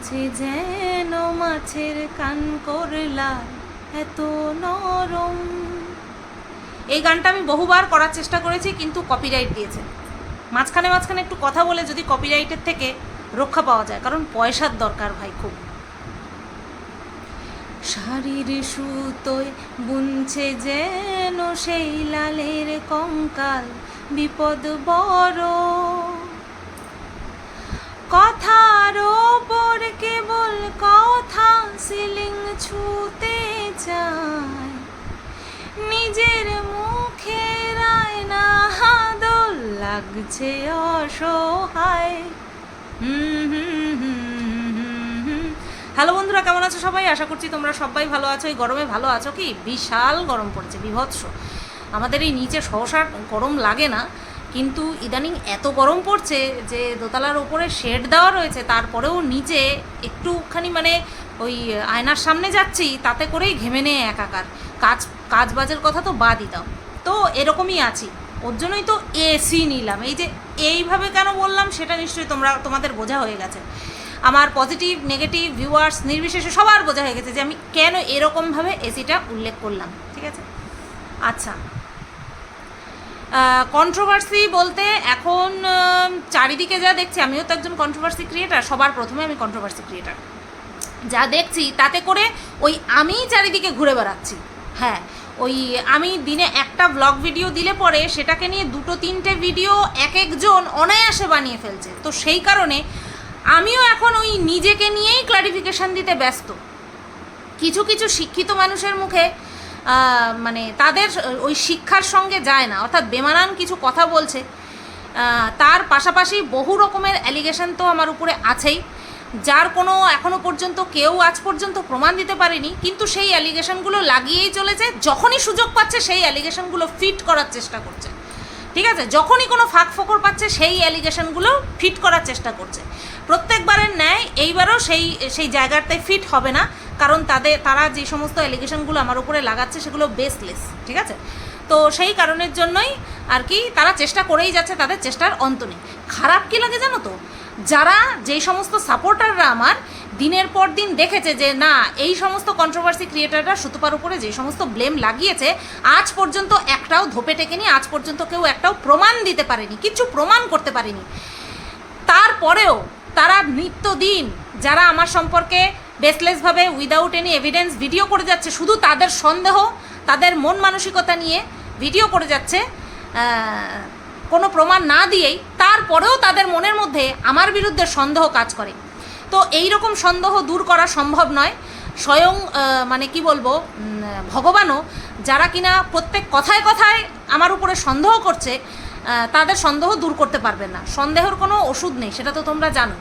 বলছে যেন মাছের কান করলা এত নরম। এই গানটা আমি বহুবার করার চেষ্টা করেছি, কিন্তু কপিরাইট দিয়েছে। মাঝখানে মাঝখানে একটু কথা বলে যদি কপিরাইটের থেকে রক্ষা পাওয়া যায়, কারণ পয়সার দরকার ভাই খুব। শাড়ির সুতোয় বুনছে যেন সেই লালের কঙ্কাল, বিপদ বড়। কথার ছুতে চায়। নিজের মুখে না হাদল লাগছে অসহায়। হ্যালো বন্ধুরা, কেমন আছো সবাই? আশা করছি তোমরা সবাই ভালো আছো। এই গরমে ভালো আছো কি? বিশাল গরম পড়েছে, বিভৎস। আমাদের এই নিচে সহসা গরম লাগে না, কিন্তু ইদানিং এত গরম পড়ছে যে দোতলার ওপরে শেড দেওয়া রয়েছে, তারপরেও নিচে একটুখানি মানে ওই আয়নার সামনে যাচ্ছি, তাতে করেই ঘেমে নেয় একাকার। কাজ কাজ বাজের কথা তো বাদই দাও। তো এরকমই আছি। ওর জন্যই তো এসি নিলাম। এই যে এইভাবে কেন বললাম, সেটা নিশ্চয়ই তোমরা, তোমাদের বোঝা হয়ে গেছে। আমার পজিটিভ নেগেটিভ ভিউয়ার্স নির্বিশেষে সবার বোঝা হয়ে গেছে যে আমি কেন এরকমভাবে এসিটা উল্লেখ করলাম। ঠিক আছে? আচ্ছা। কন্ট্রোভার্সি বলতে এখন চারিদিকে যা দেখছি, আমিও তো একজন কন্ট্রোভার্সি ক্রিয়েটার সবার প্রথমে আমি কন্ট্রোভার্সি ক্রিয়েটার যা দেখছি তাতে করে ওই আমিই চারিদিকে ঘুরে বেড়াচ্ছি। হ্যাঁ ওই আমি দিনে একটা ব্লগ ভিডিও দিলে পরে সেটাকে নিয়ে দুটো তিনটে ভিডিও এক একজন অনায়াসে বানিয়ে ফেলছে। তো সেই কারণে আমিও এখন ওই নিজেকে নিয়েই ক্লারিফিকেশান দিতে ব্যস্ত। কিছু কিছু শিক্ষিত মানুষের মুখে মানে তাদের ওই শিক্ষার সঙ্গে যায় না। অর্থাৎ বেমানান কিছু কথা বলছে তার পাশাপাশি বহু রকমের অ্যালিগেশন তো আমার উপরে আছেই। যার কোনো এখনও পর্যন্ত কেউ আজ পর্যন্ত প্রমাণ দিতে পারেনি, কিন্তু সেই অ্যালিগেশনগুলো লাগিয়েই চলেছে। যখনই সুযোগ পাচ্ছে সেই অ্যালিগেশনগুলো ফিট করার চেষ্টা করছে। ঠিক আছে? যখনই কোনো ফাঁক ফোকর পাচ্ছে সেই অ্যালিগেশনগুলো ফিট করার চেষ্টা করছে। প্রত্যেকবারের ন্যায় এইবারও সেই সেই জায়গাটায় ফিট হবে না, কারণ তাদের, তারা যে সমস্ত অ্যালিগেশনগুলো আমার উপরে লাগাচ্ছে সেগুলো বেসলেস ঠিক আছে? তো সেই কারণের জন্যই আর কি তারা চেষ্টা করেই যাচ্ছে, তাদের চেষ্টার অন্ত নেই। খারাপ কী লাগে জানো তো? যারা যেই সমস্ত সাপোর্টাররা আমার দিনের পর দিন দেখেছে যে, না, এই সমস্ত কন্ট্রোভার্সি ক্রিয়েটাররা সুতপার উপরে যে সমস্ত ব্লেম লাগিয়েছে, আজ পর্যন্ত একটাও ধোপে টেকেনি, আজ পর্যন্ত কেউ একটাও প্রমাণ দিতে পারেনি, কিছু প্রমাণ করতে পারেনি। তারপরেও তারা নিত্যদিন যারা আমার সম্পর্কে বেসলেসভাবে উইদাউট এনি এভিডেন্স ভিডিও করে যাচ্ছে, শুধু তাদের সন্দেহ, তাদের মন মানসিকতা নিয়ে ভিডিও করে যাচ্ছে কোনো প্রমাণ না দিয়েই তারপরেও তাদের মনের মধ্যে আমার বিরুদ্ধে সন্দেহ কাজ করে। তো এই রকম সন্দেহ দূর করা সম্ভব নয়। স্বয়ং মানে কি বলব ভগবানও যারা কিনা প্রত্যেক কথায় কথায় আমার উপরে সন্দেহ করছে তাদের সন্দেহ দূর করতে পারবেন না। সন্দেহের কোনো ওষুধ নেই, সেটা তো তোমরা জানো।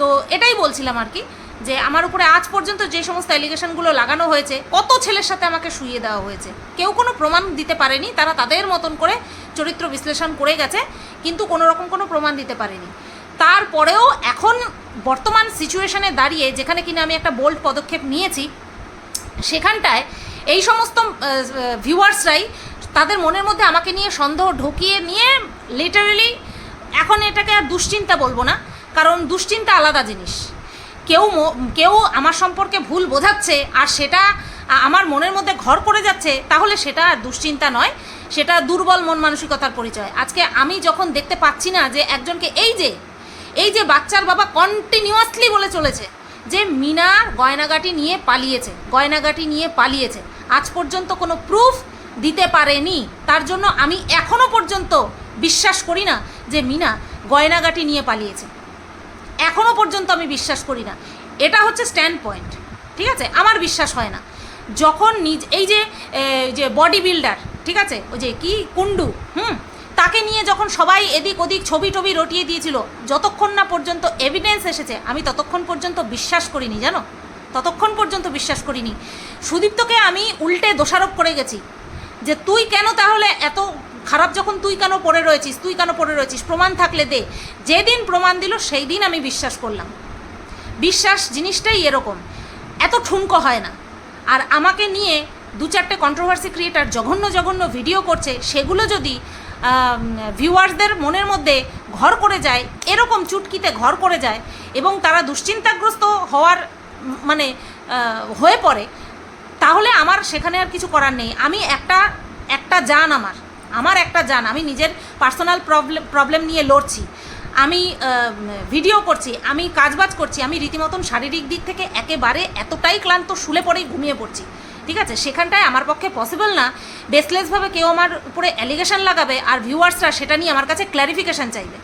তো এটাই বলছিলাম আর কি। যে আমার উপরে আজ পর্যন্ত যে সমস্ত অ্যালিগেশনগুলো লাগানো হয়েছে, কত ছেলের সাথে আমাকে শুইয়ে দেওয়া হয়েছে? কেউ কোনো প্রমাণ দিতে পারেনি, তারা তাদের মতন করে চরিত্র বিশ্লেষণ করে গেছে, কিন্তু কোনো রকম কোনো প্রমাণ দিতে পারেনি। তারপরেও এখন বর্তমান সিচুয়েশনে দাঁড়িয়ে, যেখানে কিনা আমি একটা বোল্ড পদক্ষেপ নিয়েছি, সেখানটায় এই সমস্ত ভিউয়ার্সরাই তাদের মনের মধ্যে আমাকে নিয়ে সন্দেহ ঢুকিয়ে নিয়ে লিটারেলি এখন এটাকে আর দুশ্চিন্তা বলব না, কারণ দুশ্চিন্তা আলাদা জিনিস। কেউ কেউ আমার সম্পর্কে ভুল বোঝাচ্ছে আর সেটা আমার মনের মধ্যে ঘর করে যাচ্ছে, তাহলে সেটা আর দুশ্চিন্তা নয়। সেটা দুর্বল মন মানসিকতার পরিচয়। আজকে আমি যখন দেখতে পাচ্ছি না যে একজনকে এই যে এই যে বাচ্চার বাবা কন্টিনিউয়াসলি বলে চলেছে যে মিনা গয়নাগাটি নিয়ে পালিয়েছে, গয়নাগাটি নিয়ে পালিয়েছে। আজ পর্যন্ত কোনো প্রুফ দিতে পারেনি। তার জন্য আমি এখনও পর্যন্ত বিশ্বাস করি না যে মিনা গয়নাগাটি নিয়ে পালিয়েছে। এখনও পর্যন্ত আমি বিশ্বাস করি না। এটা হচ্ছে স্ট্যান্ড পয়েন্ট ঠিক আছে? আমার বিশ্বাস হয় না। যখন নিজ, এই যে যে বডি বিল্ডার ঠিক আছে? ওই যে কি? কুন্ডু হুম? তাকে নিয়ে যখন সবাই এদিক ওদিক ছবি টবি রটিয়ে দিয়েছিল, যতক্ষণ না পর্যন্ত এভিডেন্স এসেছে, আমি ততক্ষণ পর্যন্ত বিশ্বাস করিনি, জানো? ততক্ষণ পর্যন্ত বিশ্বাস করিনি। সুদীপ্তকে আমি উল্টে দোষারোপ করে গেছি যে, তুই কেন তাহলে এত খারাপ যখন তুই কেন পড়ে রয়েছিস, তুই কেন পড়ে রয়েছিস, প্রমাণ থাকলে দে। যেদিন প্রমাণ দিল সেই দিন আমি বিশ্বাস করলাম। বিশ্বাস জিনিসটাই এরকম। এত ঠুনকো হয় না। আর আমাকে নিয়ে দু চারটে কন্ট্রোভার্সি ক্রিয়েটার জঘন্য জঘন্য ভিডিও করছে, সেগুলো যদি ভিউয়ার্সদের মনের মধ্যে ঘর করে যায়, এরকম চুটকিতে ঘর করে যায়, এবং তারা দুশ্চিন্তাগ্রস্ত হওয়ার মানে হয়ে পড়ে, তাহলে আমার সেখানে আর কিছু করার নেই। আমি একটা একটা জান আমার। আমার একটা জান, আমি নিজের পার্সোনাল প্রবলেম প্রবলেম নিয়ে লড়ছি। আমি ভিডিও করছি, আমি কাজবাজ করছি, আমি রীতিমতন শারীরিক দিক থেকে একেবারে এতটাই ক্লান্ত, শুলে পরেই ঘুমিয়ে পড়ছি। ঠিক আছে? সেখানটায় আমার পক্ষে পসিবল না। বেসলেসভাবে কেউ আমার উপরে অ্যালিগেশন লাগাবে আর ভিউয়ার্সরা সেটা নিয়ে আমার কাছে ক্ল্যারিফিকেশান চাইবে।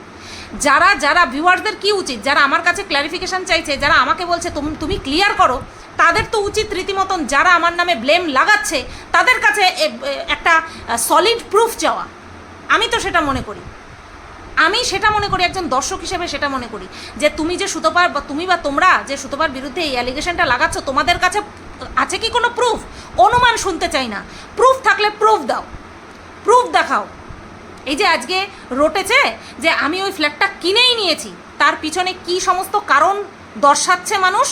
যারা যারা ভিউয়ার্সদের কি উচিত? যারা আমার কাছে ক্ল্যারিফিকেশান চাইছে, যারা আমাকে বলছে, তুমি তুমি ক্লিয়ার করো। তাদের তো উচিত রীতিমতন যারা আমার নামে ব্লেম লাগাচ্ছে, তাদের কাছে একটা সলিড প্রুফ চাওয়া। আমি তো সেটা মনে করি। আমি সেটা মনে করি, একজন দর্শক হিসেবে সেটা মনে করি। যে তুমি যে সুতোপার বা তুমি বা তোমরা যে সুতোপার বিরুদ্ধে এই অ্যালিগেশনটা লাগাচ্ছ, তোমাদের কাছে আছে কি কোনো প্রুফ অনুমান শুনতে চাই না। প্রুফ থাকলে প্রুফ দাও। প্রুফ দেখাও। এই যে আজকে রটেছে যে আমি ওই ফ্ল্যাটটা কিনেই নিয়েছি, তার পিছনে কি সমস্ত কারণ দর্শাচ্ছে মানুষ?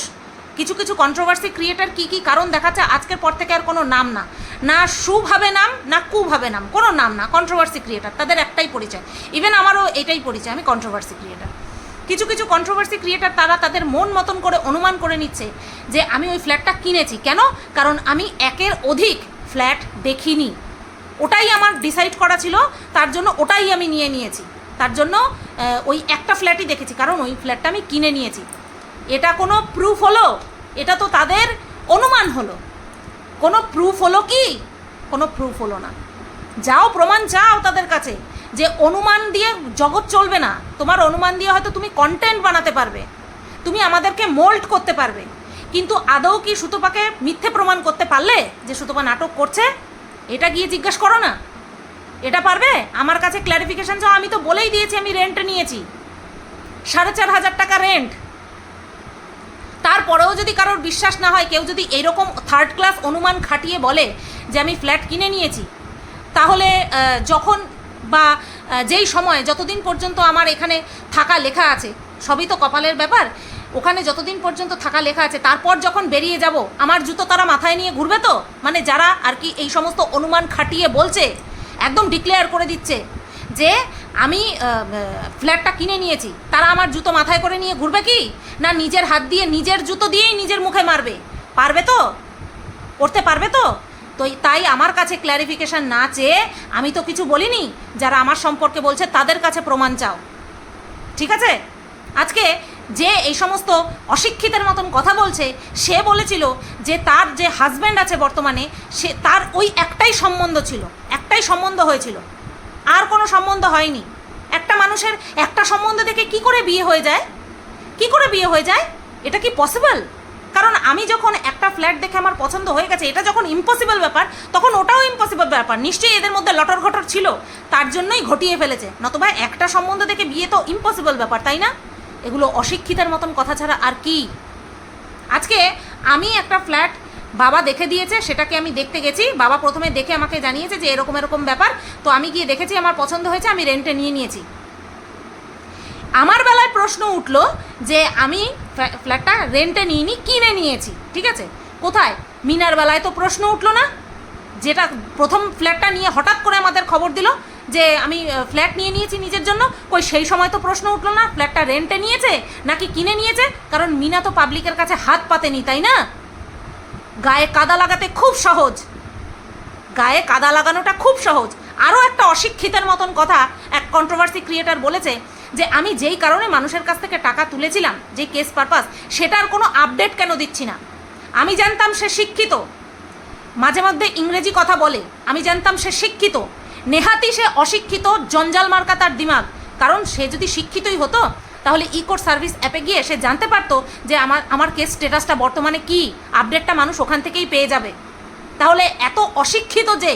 কিছু কিছু কন্ট্রোভার্সি ক্রিয়েটার কি কি কারণ দেখাচ্ছে আজকের পর থেকে আর কোনো নাম না। না সুভাবে নাম, না কুভাবে নাম, কোনো নাম না কন্ট্রোভার্সি ক্রিয়েটার তাদের একটাই পরিচয়। ইভেন আমারও এটাই পরিচয়, আমি কন্ট্রোভার্সি ক্রিয়েটার কিছু কিছু কন্ট্রোভার্সি ক্রিয়েটার তারা তাদের মন মতন করে অনুমান করে নিচ্ছে যে আমি ওই ফ্ল্যাটটা কিনেছি। কেন? কারণ আমি একের অধিক ফ্ল্যাট দেখিনি। ওটাই আমার ডিসাইড করা ছিল, তার জন্য ওটাই আমি নিয়ে নিয়েছি। তার জন্য ওই একটা ফ্ল্যাটই দেখেছি, কারণ ওই ফ্ল্যাটটা আমি কিনে নিয়েছি। এটা কোনো প্রুফ হলো? এটা তো তাদের অনুমান হলো। কোনো প্রুফ হলো কি? কোনো প্রুফ হলো না। যাও প্রমাণ চাও তাদের কাছে। যে অনুমান দিয়ে জগৎ চলবে না, তোমার অনুমান দিয়ে হয়তো তুমি কন্টেন্ট বানাতে পারবে। তুমি আমাদেরকে মোল্ড করতে পারবে। কিন্তু আদৌ কি সুতোপাকে মিথ্যে প্রমাণ করতে পারলে যে সুতোপা নাটক করছে? এটা গিয়ে জিজ্ঞেস করো না। এটা পারবে? আমার কাছে ক্ল্যারিফিকেশান চাও, আমি তো বলেই দিয়েছি, আমি রেন্ট নিয়েছি। সাড়ে চার হাজার টাকা রেন্ট তারপরেও যদি কারোর বিশ্বাস না হয়, কেউ যদি এরকম থার্ড ক্লাস অনুমান খাটিয়ে বলে যে আমি ফ্ল্যাট কিনে নিয়েছি, তাহলে যখন বা যেই সময়, যতদিন পর্যন্ত আমার এখানে থাকা লেখা আছে, সবই তো কপালের ব্যাপার, ওখানে যতদিন পর্যন্ত থাকা লেখা আছে, তারপর যখন বেরিয়ে যাব, আমার জুতো তারা মাথায় নিয়ে ঘুরবে তো? মানে যারা আর কি এই সমস্ত অনুমান খাটিয়ে বলছে, একদম ডিক্লেয়ার করে দিচ্ছে যে আমি ফ্ল্যাটটা কিনে নিয়েছি। তারা আমার জুতো মাথায় করে নিয়ে ঘুরবে কি? না নিজের হাত দিয়ে নিজের জুতো দিয়েই নিজের মুখে মারবে? পারবে তো? করতে পারবে তো? তো তাই আমার কাছে ক্ল্যারিফিকেশান না চেয়ে আমি তো কিছু বলিনি, যারা আমার সম্পর্কে বলছে তাদের কাছে প্রমাণ চাও। ঠিক আছে? আজকে যে এই সমস্ত অশিক্ষিতের মতন কথা বলছে, সে বলেছিল যে তার যে হাজব্যান্ড আছে বর্তমানে, সে তার ওই একটাই সম্বন্ধ ছিল, একটাই সম্বন্ধ হয়েছিল। আর কোনো সম্বন্ধ হয়নি। একটা মানুষের একটা সম্বন্ধ দেখে কি করে বিয়ে হয়ে যায়? কি করে বিয়ে হয়ে যায়? এটা কি পসিবল কারণ আমি যখন একটা ফ্ল্যাট দেখে আমার পছন্দ হয়ে গেছে, এটা যখন ইম্পসিবল ব্যাপার, তখন ওটাও ইম্পসিবল ব্যাপার। নিশ্চয়ই এদের মধ্যে লটর ঘটর ছিল। তার জন্যই ঘটিয়ে ফেলেছে। নতুবা একটা সম্বন্ধ দেখে বিয়ে তো ইম্পসিবল ব্যাপার, তাই না? এগুলো অশিক্ষিতের মতন কথা ছাড়া আর কি? আজকে আমি একটা ফ্ল্যাট বাবা দেখে দিয়েছে, সেটাকে আমি দেখতে গেছি। বাবা প্রথমে দেখে আমাকে জানিয়েছে যে এরকম এরকম ব্যাপার। তো আমি গিয়ে দেখেছি, আমার পছন্দ হয়েছে, আমি রেন্টে নিয়ে নিয়েছি। আমার বেলায় প্রশ্ন উঠল যে আমি ফ্ল্যাটটা রেন্টে নিইনি, কিনে নিয়েছি, ঠিক আছে? কোথায়? মিনার বেলায় তো প্রশ্ন উঠল না। যেটা প্রথম ফ্ল্যাটটা নিয়ে হঠাৎ করে আমাদের খবর দিল যে আমি ফ্ল্যাট নিয়ে নিয়েছি নিজের জন্য। কই, সেই সময় তো প্রশ্ন উঠল না, ফ্ল্যাটটা রেন্টে নিয়েছে নাকি কিনে নিয়েছে? কারণ মিনা তো পাবলিকের কাছে হাত পাতেনি, তাই না? গায়ে কাদা লাগাতে খুব সহজ। গায়ে কাদা লাগানোটা খুব সহজ। আরও একটা অশিক্ষিতের মতন কথা এক কন্ট্রোভার্সি ক্রিয়েটার বলেছে যে, আমি যেই কারণে মানুষের কাছ থেকে টাকা তুলেছিলাম, যে কেস পারপাস সেটার কোনো আপডেট কেন দিচ্ছি না? আমি জানতাম সে শিক্ষিত। মাঝে মধ্যে ইংরেজি কথা বলে, আমি জানতাম সে শিক্ষিত। নেহাতি সে অশিক্ষিত জঞ্জাল মার্কা তার দিমাগ। কারণ সে যদি শিক্ষিতই হতো তাহলে ই কোর্ট সার্ভিস অ্যাপে গিয়ে সে জানতে পারতো যে আমার আমার কেস স্টেটাসটা বর্তমানে কি আপডেটটা মানুষ ওখান থেকেই পেয়ে যাবে। তাহলে এত অশিক্ষিত যে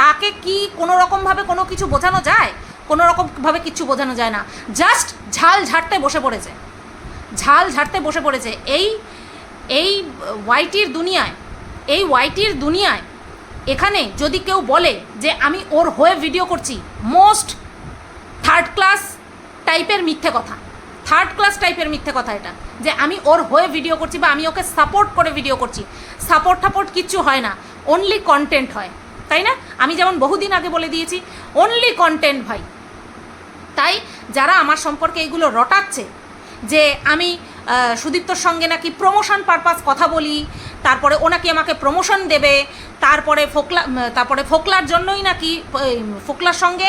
তাকে কি কোনো রকমভাবে কোনো কিছু বোঝানো যায়? কোনো রকমভাবে কিছু বোঝানো যায় না। জাস্ট ঝাল ঝাড়তে বসে পড়েছে। ঝাল ঝাড়তে বসে পড়েছে। এই এই ওয়াইটির দুনিয়ায়, এই ওয়াইটির দুনিয়ায় এখানে যদি কেউ বলে যে আমি ওর হয়ে ভিডিও করছি মোস্ট থার্ড ক্লাস টাইপের মিথ্যে কথা। থার্ড ক্লাস টাইপের মিথ্যে কথা এটা। যে আমি ওর হয়ে ভিডিও করছি বা আমি ওকে সাপোর্ট করে ভিডিও করছি। সাপোর্ট টাপোর্ট কিচ্ছু হয় না। অনলি কন্টেন্ট হয়। তাই না? আমি যেমন বহুদিন আগে বলে দিয়েছি অনলি কন্টেন্ট ভাই। তাই যারা আমার সম্পর্কে এইগুলো রটাচ্ছে, যে আমি সুদীপ্তর সঙ্গে নাকি প্রমোশন পারপাস কথা বলি, তারপরে ও নাকি আমাকে প্রমোশন দেবে, তারপরে ফোকলা তারপরে ফোকলার জন্যই নাকি ফোকলার সঙ্গে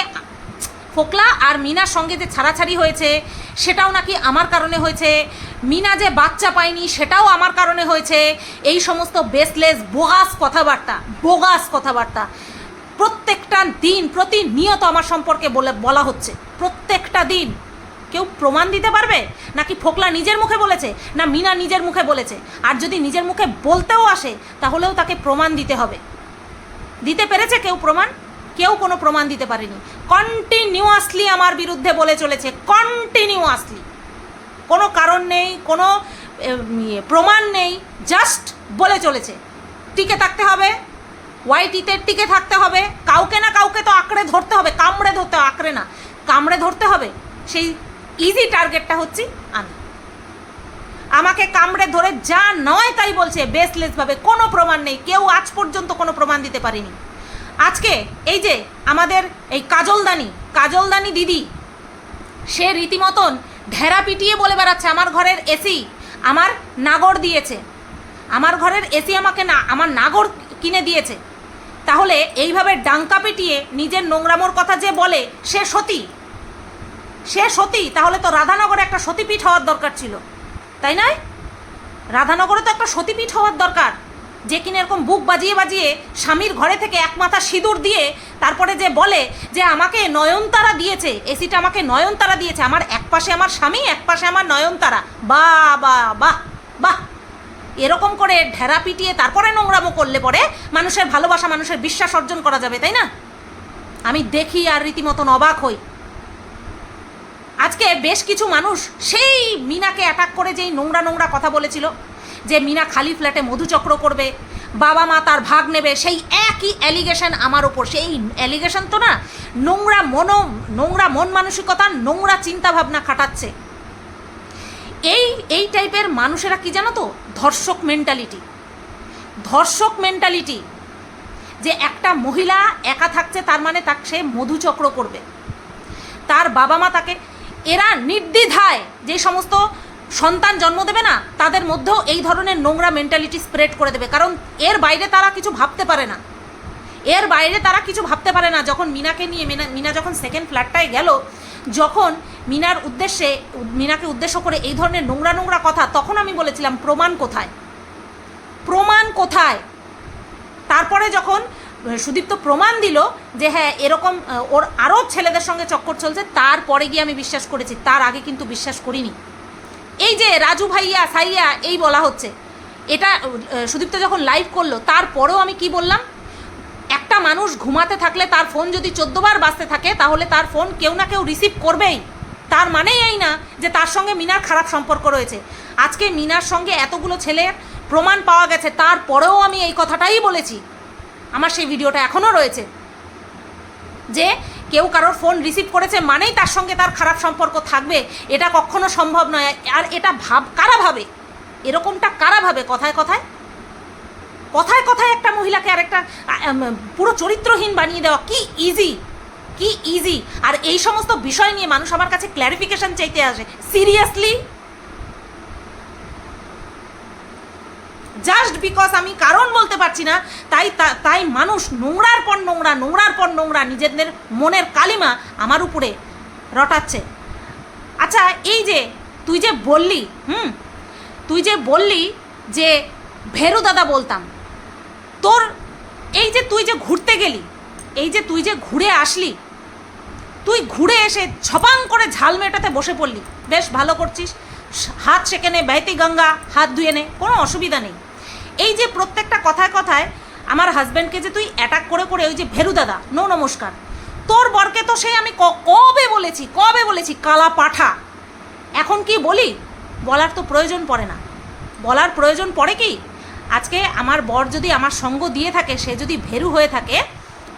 ফোকলা আর মিনার সঙ্গে যে ছাড়াছাড়ি হয়েছে, সেটাও নাকি আমার কারণে হয়েছে। মিনা যে বাচ্চা পায়নি, সেটাও আমার কারণে হয়েছে। এই সমস্ত বেসলেস বোগাস কথাবার্তা বোগাস কথাবার্তা। প্রত্যেকটা দিন প্রতিনিয়ত আমার সম্পর্কে বলে, বলা হচ্ছে। প্রত্যেকটা দিন। কেউ প্রমাণ দিতে পারবে? নাকি ফোকলা নিজের মুখে বলেছে? না মিনা নিজের মুখে বলেছে? আর যদি নিজের মুখে বলতেও আসে, তাহলেও তাকে প্রমাণ দিতে হবে। দিতে পেরেছে কেউ প্রমাণ? কেউ কোনো প্রমাণ দিতে পারেনি। কন্টিনিউয়াসলি আমার বিরুদ্ধে বলে চলেছে কন্টিনিউয়াসলি কোনো কারণ নেই কোনো ইয়ে, প্রমাণ নেই জাস্ট বলে চলেছে। টিকে থাকতে হবে ওয়াইটিতে টিকে থাকতে হবে কাউকে না কাউকে তো আঁকড়ে ধরতে হবে কামড়ে ধরতে আঁকড়ে না। কামড়ে ধরতে হবে সেই ইজি টার্গেটটা হচ্ছি আমি। আমাকে কামড়ে ধরে যা নয় তাই বলছে বেসলেসভাবে কোনো প্রমাণ নেই কেউ আজ পর্যন্ত কোনো প্রমাণ দিতে পারেনি। আজকে এই যে আমাদের এই কাজলদানি কাজলদানি দিদি, সে রীতিমতন ঢেরা পিটিয়ে বলে বেড়াচ্ছে, আমার ঘরের এসি আমার নাগর দিয়েছে। আমার ঘরের এসি আমাকে না, আমার নাগর কিনে দিয়েছে। তাহলে এইভাবে ডাঙ্কা পিটিয়ে নিজের নোংরামোর কথা যে বলে, সে সতী? সে সতী? তাহলে তো রাধানগরে একটা সতীপীঠ হওয়ার দরকার ছিল। তাই নয়? রাধানগরে তো একটা সতীপীঠ হওয়ার দরকার। যে কিনা এরকম বুক বাজিয়ে বাজিয়ে স্বামীর ঘরে থেকে এক মাথা সিঁদুর দিয়ে তারপরে যে বলে যে আমাকে নয়নতারা দিয়েছে, এসিটা আমাকে নয়নতারা দিয়েছে, আমার এক পাশে আমার স্বামী, এক পাশে আমার নয়নতারা। বাহ বা বাহ বাহ। এরকম করে ঢেরা পিটিয়ে তারপরে নোংরামো করলে পরে মানুষের ভালোবাসা, মানুষের বিশ্বাস অর্জন করা যাবে, তাই না? আমি দেখি আর রীতিমতন অবাক হই। আজকে বেশ কিছু মানুষ সেই মিনাকে অ্যাটাক করে যেই নোংরা নোংরা কথা বলেছিল। যে মিনা খালি ফ্ল্যাটে মধুচক্র করবে, বাবা মা তার ভাগ নেবে, সেই একই অ্যালিগেশন আমার ওপর সেই অ্যালিগেশন তো না, নোংরা মন নোংরা মন মানসিকতা, নোংরা চিন্তাভাবনা খাটাচ্ছে। এই এই টাইপের মানুষেরা কি জানো তো? ধর্ষক মেন্টালিটি ধর্ষক মেন্টালিটি যে একটা মহিলা একা থাকছে, তার মানে তাকে, সে মধুচক্র করবে। তার বাবা মা তাকে, এরা নির্দ্বিধায় যে সমস্ত সন্তান জন্ম দেবে না, তাদের মধ্যেও এই ধরনের নোংরা মেন্টালিটি স্প্রেড করে দেবে। কারণ এর বাইরে তারা কিছু ভাবতে পারে না। এর বাইরে তারা কিছু ভাবতে পারে না। যখন মিনাকে নিয়ে, মিনা মিনা যখন সেকেন্ড ফ্ল্যাটটায় গেল, যখন মিনার উদ্দেশ্যে, মিনাকে উদ্দেশ্য করে এই ধরনের নোংরা নোংরা কথা, তখন আমি বলেছিলাম, প্রমাণ কোথায়? প্রমাণ কোথায়? তারপরে যখন সুদীপ্ত প্রমাণ দিল যে হ্যাঁ এরকম, ওর আরও ছেলেদের সঙ্গে চক্কর চলছে, তারপরে গিয়ে আমি বিশ্বাস করেছি, তার আগে কিন্তু বিশ্বাস করিনি। এই যে রাজু ভাইয়া, সাইয়া, এই বলা হচ্ছে। এটা সুদীপ্ত যখন লাইভ করল, তারপরেও আমি কি বললাম? একটা মানুষ ঘুমাতে থাকলে তার ফোন যদি চোদ্দবার বাজতে থাকে, তাহলে তার ফোন কেউ না কেউ রিসিভ করবেই। তার মানেই এই না যে তার সঙ্গে মিনার খারাপ সম্পর্ক রয়েছে। আজকে মিনার সঙ্গে এতগুলো ছেলের প্রমাণ পাওয়া গেছে, তারপরেও আমি এই কথাটাই বলেছি। আমার সেই ভিডিওটা এখনও রয়েছে। যে কেউ কারোর ফোন রিসিভ করেছে মানেই তার সঙ্গে তার খারাপ সম্পর্ক থাকবে, এটা কখনো সম্ভব নয়। আর এটা ভাব, কারা ভাবে? এরকমটা কারা ভাবে? কথায় কথায়? কথায় কথায় একটা মহিলাকে আর একটা পুরো চরিত্রহীন বানিয়ে দেওয়া কি ইজি কি ইজি আর এই সমস্ত বিষয় নিয়ে মানুষ আমার কাছে ক্ল্যারিফিকেশন চাইতে আসে। সিরিয়াসলি জাস্ট বিকজ আমি কারণ বলতে পারছি না, তাই তাই মানুষ নোংরার পর নোংরা, নোংরার পর নোংরা নিজেদের মনের কালিমা আমার উপরে রটাচ্ছে। আচ্ছা এই যে তুই যে বললি, হুম? তুই যে বললি যে ভেরু দাদা বলতাম, তোর এই যে তুই যে ঘুরতে গেলি, এই যে তুই যে ঘুরে আসলি, তুই ঘুরে এসে ছপাং করে ঝাল মেটাতে বসে পড়লি। বেশ ভালো করছিস, হাত সেকে নে, বেহতি গঙ্গা, হাত ধুয়ে নে, কোনো অসুবিধা নেই। এই যে প্রত্যেকটা কথায় কথায় আমার হাজব্যান্ডকে যে তুই অ্যাটাক করে করে ওই যে ভেরু দাদা নো নমস্কার। তোর বরকে তো সেই আমি কবে বলেছি কবে বলেছি? কালা পাঠা। এখন কি বলি? বলার তো প্রয়োজন পড়ে না। বলার প্রয়োজন পড়ে কি? আজকে আমার বর যদি আমার সঙ্গ দিয়ে থাকে, সে যদি ভেরু হয়ে থাকে,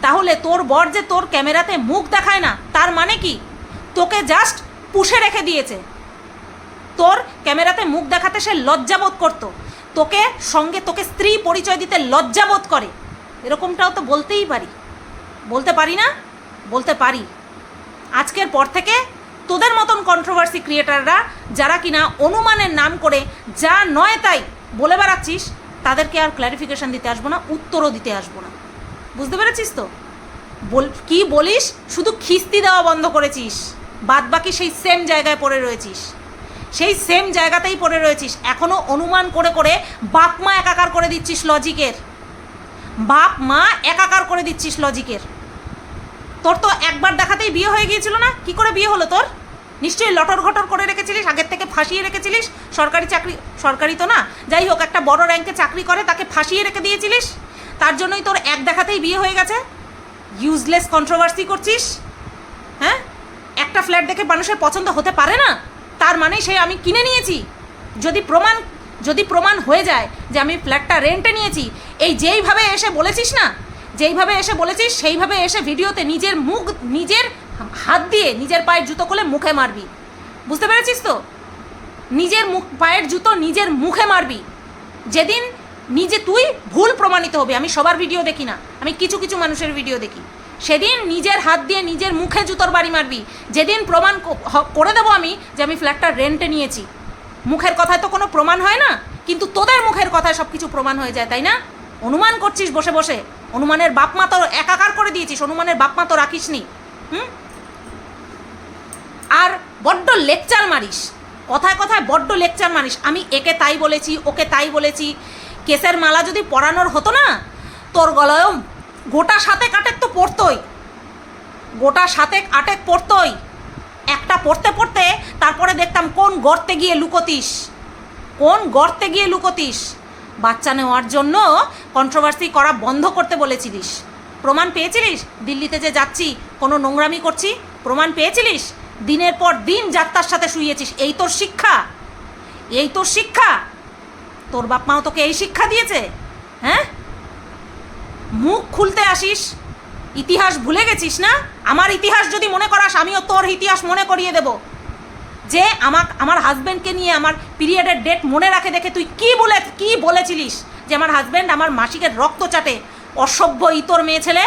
তাহলে তোর বর যে তোর ক্যামেরাতে মুখ দেখায় না, তার মানে কি? তোকে জাস্ট পুষে রেখে দিয়েছে। তোর ক্যামেরাতে মুখ দেখাতে সে লজ্জাবোধ করতো। তোকে সঙ্গে তোকে স্ত্রী পরিচয় দিতে লজ্জাবোধ করে। এরকমটাও তো বলতেই পারি। বলতে পারি না? বলতে পারি। আজকের পর থেকে তোদের মতন কন্ট্রোভার্সি ক্রিয়েটাররা যারা কিনা অনুমানের নাম করে যা নয় তাই বলে বেড়াচ্ছিস, তাদেরকে আর ক্ল্যারিফিকেশন দিতে আসব না, উত্তরও দিতে আসব না। বুঝতে পেরেছিস তো? বল, কী বলিস? শুধু খিস্তি দেওয়া বন্ধ করেছিস। বাদ বাকি সেই সেম জায়গায় পড়ে রয়েছিস। সেই সেম জায়গাতেই পড়ে রয়েছিস। এখনও অনুমান করে করে বাপ মা একাকার করে দিচ্ছিস লজিকের বাপ মা একাকার করে দিচ্ছিস লজিকের তোর তো একবার দেখাতেই বিয়ে হয়ে গিয়েছিল না? কি করে বিয়ে হলো তোর? নিশ্চয়ই লটর ঘটর করে রেখেছিলিস, আগের থেকে ফাঁসিয়ে রেখেছিলিস? সরকারি চাকরি, সরকারি তো না? যাই হোক, একটা বড় র্যাঙ্কে চাকরি করে, তাকে ফাঁসিয়ে রেখে দিয়েছিলিস? তার জন্যই তোর এক দেখাতেই বিয়ে হয়ে গেছে। ইউজলেস কন্ট্রোভার্সি করছিস। হ্যাঁ? একটা ফ্ল্যাট দেখে মানুষের পছন্দ হতে পারে না? তার মানে সে আমি কিনে নিয়েছি। যদি প্রমাণ যদি প্রমাণ হয়ে যায় যে আমি ফ্ল্যাটটা রেন্টে নিয়েছি, এই যেইভাবে এসে বলেছিস না, যেইভাবে এসে বলেছিস, সেইভাবে এসে ভিডিওতে নিজের মুখ, নিজের হাত দিয়ে নিজের পায়ের জুতো খুলে মুখে মারবি। বুঝতে পেরেছিস তো? নিজের মুখ, পায়ের জুতো নিজের মুখে মারবি। যেদিন নিজে তুই ভুল প্রমাণিত হবে, আমি সবার ভিডিও দেখি না, আমি কিছু কিছু মানুষের ভিডিও দেখি। সেদিন নিজের হাত দিয়ে নিজের মুখে জুতোর বাড়ি মারবি। যেদিন প্রমাণ করে দেবো আমি যে আমি ফ্ল্যাটটা রেন্টে নিয়েছি। মুখের কথায় তো কোনো প্রমাণ হয় না, কিন্তু তোদের মুখের কথায় সব কিছু প্রমাণ হয়ে যায়, তাই না? অনুমান করছিস বসে বসে। অনুমানের বাপ মা তো একাকার করে দিয়েছিস, অনুমানের বাপ মা তো রাখিসনি। হুম? আর বড্ড লেকচার মারিস। কথায় কথায় বড্ড লেকচার মারিস। আমি একে তাই বলেছি, ওকে তাই বলেছি। কেসের মালা যদি পরানোর হতো না, তোর গলায়ও গোটা সাতেক আটেক তো পড়তোই। গোটা সাতেক আটেক পড়তোই। একটা পড়তে পড়তে তারপরে দেখতাম কোন গর্তে গিয়ে লুকোতিস। কোন গর্তে গিয়ে লুকোতিস। বাচ্চা নেওয়ার জন্য কন্ট্রোভার্সি করা বন্ধ করতে বলেছিলিস। প্রমাণ পেয়েছিলিস? দিল্লিতে যে যাচ্ছি, কোনো নোংরামি করছি? প্রমাণ পেয়েছিলিস? দিনের পর দিন যাত্রার সাথে শুয়েছিস এই তোর শিক্ষা। এই তোর শিক্ষা। তোর বাপ মাও তোকে এই শিক্ষা দিয়েছে? হ্যাঁ? মুখ খুলতে আসিস? ইতিহাস ভুলে গেছিস না? আমার ইতিহাস যদি মনে করাস, আমিও তোর ইতিহাস মনে করিয়ে দেব। যে আমার আমার হাজব্যান্ডকে নিয়ে আমার পিরিয়ডের ডেট মনে রাখে দেখে তুই কি বলে কি বলেছিলিস? যে আমার হাজব্যান্ড আমার মাসিকের রক্ত চাটে, অসভ্য ইতর মেয়ে ছেলে।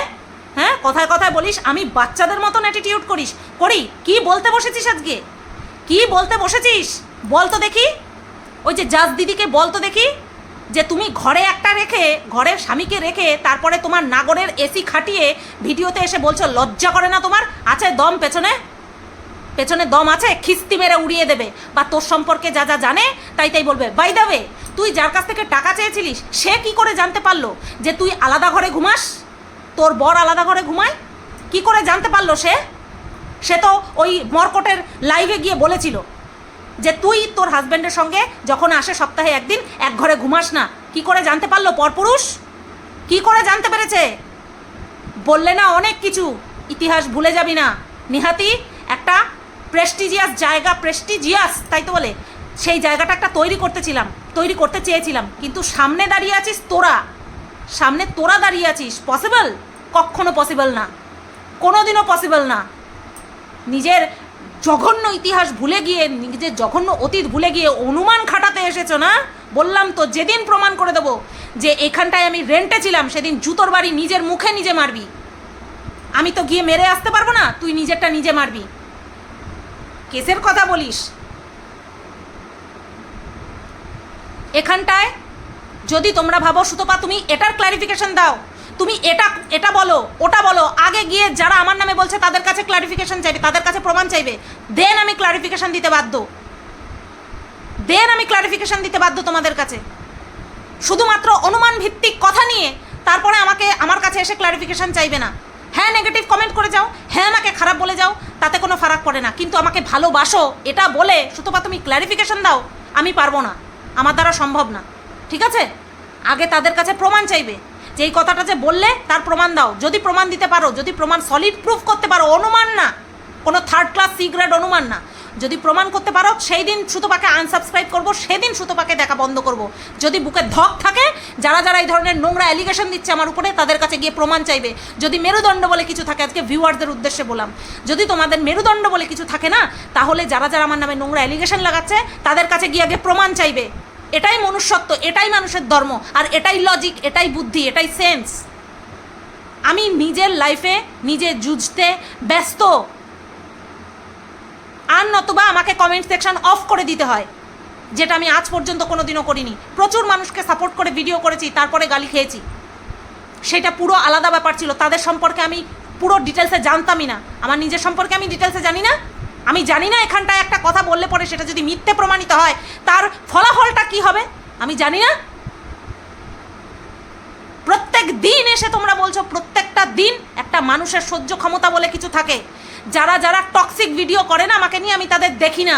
হ্যাঁ? কথায় কথায় বলিস, আমি বাচ্চাদের মতন অ্যাটিটিউড করিস। করি, কি বলতে বসেছিস আজকে? কি বলতে বসেছিস? বল তো দেখি। ওই যে জাজ দিদিকে বল তো দেখি। যে তুমি ঘরে একটা রেখে, ঘরের স্বামীকে রেখে তারপরে তোমার নাগরের এসি খাটিয়ে ভিডিওতে এসে বলছো, লজ্জা করে না তোমার? আছে দম পেছনে? পেছনে দম আছে, খিস্তি মেরে উড়িয়ে দেবে। বা তোর সম্পর্কে যা যা জানে, তাই তাই বলবে। বাই দাবে তুই যার কাছ থেকে টাকা চেয়েছিলিস, সে কি করে জানতে পারল যে তুই আলাদা ঘরে ঘুমাস? তোর বর আলাদা ঘরে ঘুমায়? কি করে জানতে পারল সে? সে তো ওই মর্কটের লাইভে গিয়ে বলেছিল। যে তুই তোর হাজব্যান্ডের সঙ্গে যখন আসে সপ্তাহে একদিন, এক ঘরে ঘুমাস না। কি করে জানতে পারল পরপুরুষ? কি করে জানতে পেরেছে? বললে না অনেক কিছু। ইতিহাস ভুলে যাবি না। নিহাতি, একটা প্রেস্টিজিয়াস জায়গা প্রেস্টিজিয়াস তাই তো বলে। সেই জায়গাটা একটা তৈরি করতেছিলাম, তৈরি করতে চেয়েছিলাম। কিন্তু সামনে দাঁড়িয়ে আছিস তোরা। সামনে তোরা দাঁড়িয়ে আছিস। পসিবল কখনো পসিবল না। কোনোদিনও পসিবল না। নিজের জঘন্য ইতিহাস ভুলে গিয়ে, নিজের জঘন্য অতীত ভুলে গিয়ে অনুমান খাটাতে এসেছ না? বললাম তো যেদিন প্রমাণ করে দেবো যে এখানটায় আমি রেন্টে ছিলাম, সেদিন জুতোর বাড়ি নিজের মুখে নিজে মারবি। আমি তো গিয়ে মেরে আসতে পারব না, তুই নিজেরটা নিজে মারবি। কেসের কথা বলিস। এখানটায় যদি তোমরা ভাবো সুতপা, তুমি এটার ক্লারিফিকেশন দাও। তুমি এটা এটা বলো, ওটা বলো। আগে গিয়ে যারা আমার নামে বলছে, তাদের কাছে ক্লারিফিকেশন চাইবে, তাদের কাছে প্রমাণ চাইবে। দেন আমি ক্লারিফিকেশন দিতে বাধ্য। দেন আমি ক্লারিফিকেশন দিতে বাধ্য তোমাদের কাছে। শুধুমাত্র অনুমান ভিত্তিক কথা নিয়ে তারপরে আমাকে, আমার কাছে এসে ক্লারিফিকেশন চাইবে না। হ্যাঁ নেগেটিভ কমেন্ট করে যাও হ্যাঁ আমাকে খারাপ বলে যাও, তাতে কোনো ফারাক পড়ে না। কিন্তু আমাকে ভালোবাসো, এটা বলে সুতপা তুমি ক্লারিফিকেশন দাও, আমি পারব না। আমার দ্বারা সম্ভব না। ঠিক আছে? আগে তাদের কাছে প্রমাণ চাইবে। যে এই কথাটা যে বললে, তার প্রমাণ দাও। যদি প্রমাণ দিতে পারো, যদি প্রমাণ সলিড প্রুফ করতে পারো, অনুমান না। কোনো থার্ড ক্লাস সি গ্রেড অনুমান না। যদি প্রমাণ করতে পারো সেই দিন সুতোপাকে আনসাবস্ক্রাইব করব, সেদিন সুতোপাকে দেখা বন্ধ করব। যদি বুকে ধক থাকে, যারা যারা এই ধরনের নোংরা অ্যালিগেশন দিচ্ছে আমার উপরে, তাদের কাছে গিয়ে প্রমাণ চাইবে। যদি মেরুদণ্ড বলে কিছু থাকে, আজকে ভিউয়ারদের উদ্দেশ্যে বললাম। যদি তোমাদের মেরুদণ্ড বলে কিছু থাকে না, তাহলে যারা যারা আমার নামে নোংরা অ্যালিগেশন লাগাচ্ছে, তাদের কাছে গিয়ে আগে প্রমাণ চাইবে। এটাই মনুষ্যত্ব, এটাই মানুষের ধর্ম, আর এটাই লজিক এটাই বুদ্ধি, এটাই সেন্স আমি নিজের লাইফে নিজে যুঝতে ব্যস্ত। আর নতুবা আমাকে কমেন্ট সেকশন অফ করে দিতে হয়, যেটা আমি আজ পর্যন্ত কোনোদিনও করিনি। প্রচুর মানুষকে সাপোর্ট করে ভিডিও করেছি, তারপরে গালি খেয়েছি। সেটা পুরো আলাদা ব্যাপার ছিল, তাদের সম্পর্কে আমি পুরো ডিটেলসে জানতামই না। আমার নিজের সম্পর্কে আমি ডিটেলসে জানি না আমি জানি না এখানটায় একটা কথা বললে পরে সেটা যদি মিথ্যে প্রমাণিত হয়, তার ফলাফলটা কি হবে? আমি জানি না। প্রত্যেক দিন এসে তোমরা বলছো, প্রত্যেকটা দিন একটা মানুষের সহ্য ক্ষমতা বলে কিছু থাকে। যারা যারা টক্সিক ভিডিও করে না, আমাকে নিয়ে আমি তাদের দেখি না।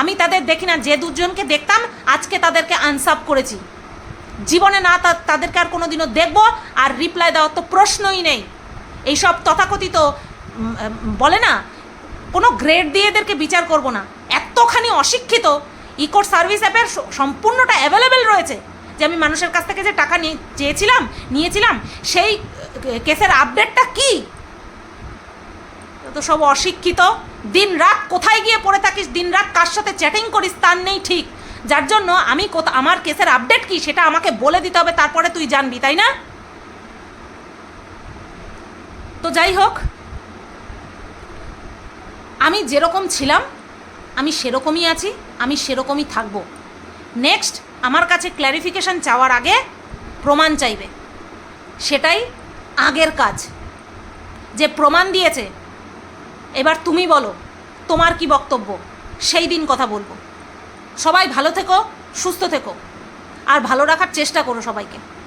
আমি তাদের দেখি না, যে দুজনকে দেখতাম, আজকে তাদেরকে আনসাপ করেছি। জীবনে না তাদেরকে আর কোনোদিনও দেখব, আর রিপ্লাই দেওয়ার তো প্রশ্নই নেই। এইসব তথাকথিত বলে না কোনো গ্রেড দিয়ে এদেরকে বিচার করব না। এতখানি অশিক্ষিত ইকোর সার্ভিস অ্যাপের সম্পূর্ণটা অ্যাভেলেবেল রয়েছে যে আমি মানুষের কাছ থেকে যে টাকা নিয়ে চেয়েছিলাম, নিয়েছিলাম, সেই কেসের আপডেটটা কি? তো সব অশিক্ষিত। দিন রাত কোথায় গিয়ে পড়ে থাকিস? দিন রাত কার সাথে চ্যাটিং করিস? তার নেই ঠিক। যার জন্য আমি আমার কেসের আপডেট কি? সেটা আমাকে বলে দিতে হবে, তারপরে তুই জানবি, তাই না? তো যাই হোক আমি যেরকম ছিলাম, আমি সেরকমই আছি, আমি সেরকমই থাকব। নেক্সট আমার কাছে ক্ল্যারিফিকেশান চাওয়ার আগে প্রমাণ চাইবে। সেটাই আগের কাজ। যে প্রমাণ দিয়েছে, এবার তুমি বলো, তোমার কি বক্তব্য? সেই দিন কথা বলব। সবাই ভালো থেকো, সুস্থ থেকো। আর ভালো রাখার চেষ্টা করো সবাইকে।